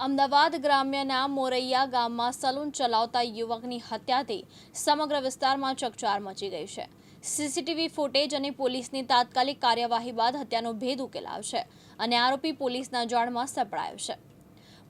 અમદાવાદ ગ્રામ્યના મોરૈયા ગામમાં સલૂન ચલાવતા યુવકની હત્યાથી સમગ્ર વિસ્તારમાં ચકચાર મચી ગઈ છે. સીસીટીવી ફૂટેજ અને પોલીસની તાત્કાલિક કાર્યવાહી બાદ હત્યાનો ભેદ ઉકેલાવશે અને આરોપી પોલીસના જાળમાં સપડાયો છે.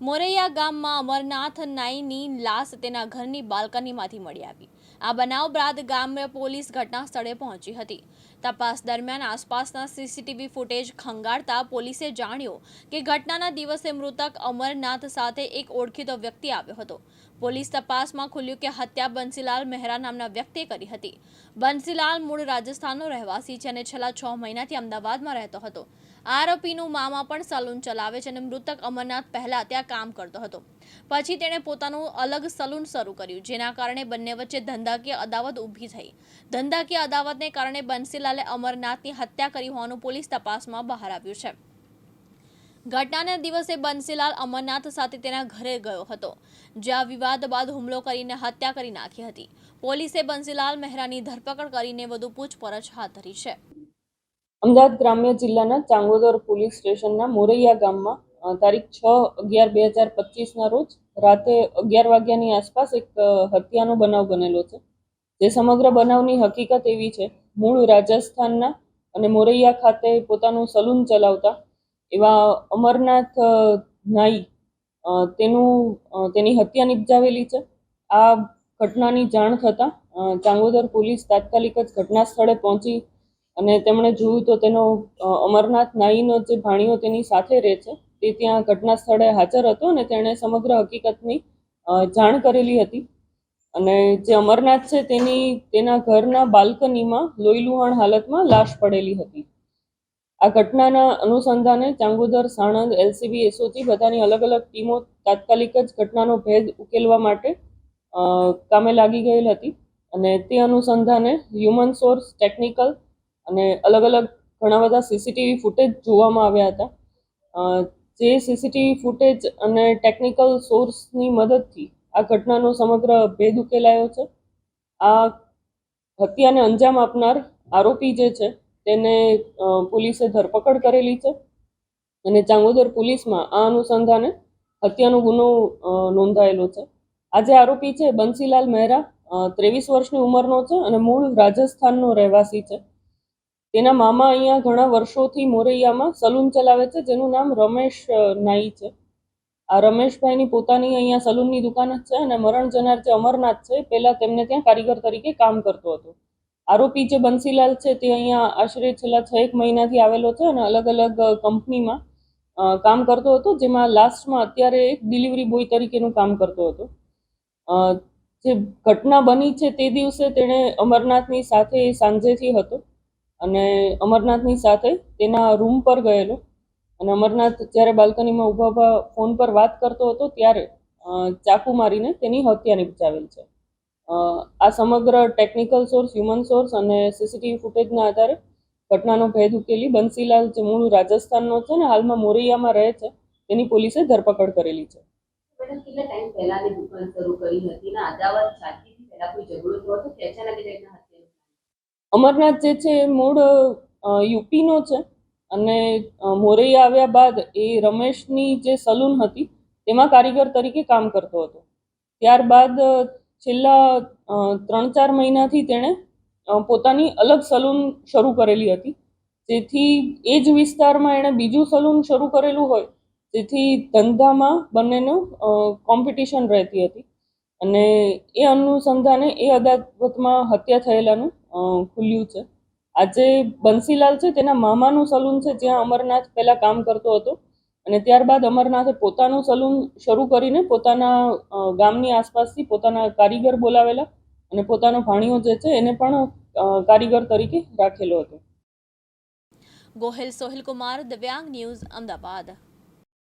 મોરૈયા ગામમાં અમરનાથ નાઈની લાશ તેના ઘરની બાલ્કનીમાંથી મળી આવી. આ બનાવ બાદ ગામ્ય પોલીસ ઘટના સ્થળે પહોંચી હતી. તપાસ દરમિયાન આસપાસના સીસીટીવી ફૂટેજ ખંગાળતા પોલીસે જાણ્યું કે ઘટનાના દિવસે મૃતક અમરનાથ સાથે એક ઓળખીતો વ્યક્તિ આવ્યો હતો. પોલીસ તપાસમાં ખુલ્યું કે હત્યા બંસીલાલ મહેરા નામના વ્યક્તિએ કરી હતી. બંસીલાલ મૂળ રાજસ્થાનનો રહેવાસી છે અને છેલ્લા છ મહિનાથી અમદાવાદમાં રહેતો હતો. આરોપીનું મામા પણ સલૂન ચલાવે છે અને મૃતક અમરનાથ પહેલા ત્યાં કામ કરતો હતો. પછી તેણે પોતાનું અલગ સલૂન શરૂ કર્યું, જેના કારણે બંને વચ્ચે ધંધાકીય અદાવત ઊભી થઈ. ધંધાકીય અદાવતને કારણે બંસીલાલે અમરનાથની હત્યા કરી હોવાનું પોલીસ તપાસમાં બહાર આવ્યું છે. ઘટનાના દિવસે બંસીલાલ અમરનાથ સાથે તેના ઘરે ગયો હતો, જ્યાં વિવાદ બાદ હુમલો કરીને હત્યા કરી નાખી હતી. પોલીસે બંસીલાલ મહેરાની ધરપકડ કરીને વધુ પૂછપરછ હાથ ધરી છે. અમદાવાદ ગ્રામ્ય જિલ્લાના ચાંગોદર પોલીસ સ્ટેશનના મોરૈયા ગામમાં તારીખ છ અગિયાર બે હજાર પચીસના રોજ રાતે અગિયાર વાગ્યાની આસપાસ એક હત્યાનો બનાવ બનેલો છે. જે સમગ્ર બનાવની હકીકત એવી છે, મૂળ રાજસ્થાનના અને મોરૈયા ખાતે પોતાનું સલૂન ચલાવતા એવા અમરનાથ નાઈ તેનું તેની હત્યા નિપજાવેલી છે. આ ઘટનાની જાણ થતાં ચાંગોદર પોલીસ તાત્કાલિક જ ઘટના સ્થળે પહોંચી અને તેમણે જોયું તો તેનો અમરનાથ નાઈનો જે ભાણિયો તેની સાથે રહે છે, તે ત્યાં ઘટના સ્થળે હાજર હતો અને તેણે સમગ્ર હકીકતની જાણ કરેલી હતી. અને જે અમરનાથ છે તેની, તેના ઘરના બાલ્કનીમાં લોહીલુહાણ હાલતમાં લાશ પડેલી હતી. આ ઘટનાના અનુસંધાને ચાંગોદર સાણંદ એલસીબી એસઓજી બધાની અલગ અલગ ટીમો તાત્કાલિક જ ઘટનાનો ભેદ ઉકેલવા માટે કામે લાગી ગયેલ હતી. અને તે અનુસંધાને હ્યુમન સોર્સ ટેકનિકલ અને અલગ અલગ ઘણા બધા સીસીટીવી ફૂટેજ જોવામાં આવ્યા હતા. જે સીસીટીવી ફૂટેજ અને ટેકનિકલ સોર્સની મદદથી આ ઘટનાનો સમગ્ર ભેદ ઉકેલાયો છે. આ હત્યાને અંજામ આપનાર આરોપી જે છે, તેને પોલીસે ધરપકડ કરેલી છે અને ચાંગોદર પોલીસમાં આ અનુસંધાને હત્યાનો ગુનો નોંધાયેલો છે. આ જે આરોપી છે, બંસીલાલ મહેરા ત્રેવીસ વર્ષની ઉંમરનો છે અને મૂળ રાજસ્થાનનો રહેવાસી છે. તેના મામા અહીંયા ઘણા વર્ષોથી મોરૈયામાં સલૂન ચલાવે છે, જેનું નામ રમેશ નાઈ છે. આ રમેશભાઈની પોતાની અહીંયા સલૂનની દુકાન જ છે અને મરણ જનાર જે અમરનાથ છે પહેલા તેમને ત્યાં કારીગર તરીકે કામ કરતો હતો. આરોપી જે બંસીલાલ છે, તે અહીંયા આશરે છેલ્લા છ એક મહિનાથી આવેલો છે અને અલગ અલગ કંપનીમાં કામ કરતો હતો, જેમાં લાસ્ટમાં અત્યારે એક ડિલિવરી બોય તરીકેનું કામ કરતો હતો. જે ઘટના બની છે તે દિવસે તેણે અમરનાથની સાથે સાંજેથી હતો. અને અમરનાથની સાથે તેના રૂમ પર ગયેલો. અને અમરનાથ જ્યારે બાલ્કનીમાં ઊભા ઊભા ફોન પર વાત કરતો હતો, ત્યારે ચાકુ મારીને તેની હત્યા નિપજાવેલ છે. આ સમગ્ર ટેકનિકલ સોર્સ હ્યુમન સોર્સ અને સીસીટીવી ફૂટેજના આધારે ઘટનાનો ભેદ ઉકેલી બંસીલાલ જે મૂળ રાજસ્થાનનો છે ને, હાલમાં મોરૈયામાં રહે છે, તેની પોલીસે ધરપકડ કરેલી છે. કેટલા ટાઈમ પહેલાની દુકાન શરૂ કરી હતી? ને, અદાવત સાચી પહેલા કોઈ ઝઘડો થયો હતો કે અચાનક અમરનાથ જે છે એ મૂળ યુપીનો છે અને મોરૈયા આવ્યા બાદ એ રમેશની જે સલૂન હતી તેમાં કારીગર તરીકે કામ કરતો હતો. ત્યારબાદ છેલ્લા ત્રણ ચાર મહિનાથી તેણે પોતાની અલગ સલૂન શરૂ કરેલી હતી. જેથી એ જ વિસ્તારમાં એણે બીજું સલૂન શરૂ કરેલું હોય, જેથી ધંધામાં બંનેનું કોમ્પિટિશન રહેતી હતી. અને એ અનુસંધાને એ અદાવતમાં હત્યા થયેલાનું ખુલ્યું છે. આજે બંસીલાલ છે, તેના મામાનું સલૂન છે, જ્યાં અમરનાથ પહેલાં કામ કરતો હતો. અને ત્યારબાદ અમરનાથે પોતાનું સલૂન શરૂ કરીને પોતાના ગામની આસપાસથી પોતાના કારીગર બોલાવેલા અને પોતાનો ભાણિયો જે છે, એને પણ કારીગર તરીકે રાખેલો હતો. ગોહેલ સોહિલ કુમાર, દિવ્યાંગ ન્યૂઝ, અમદાવાદ.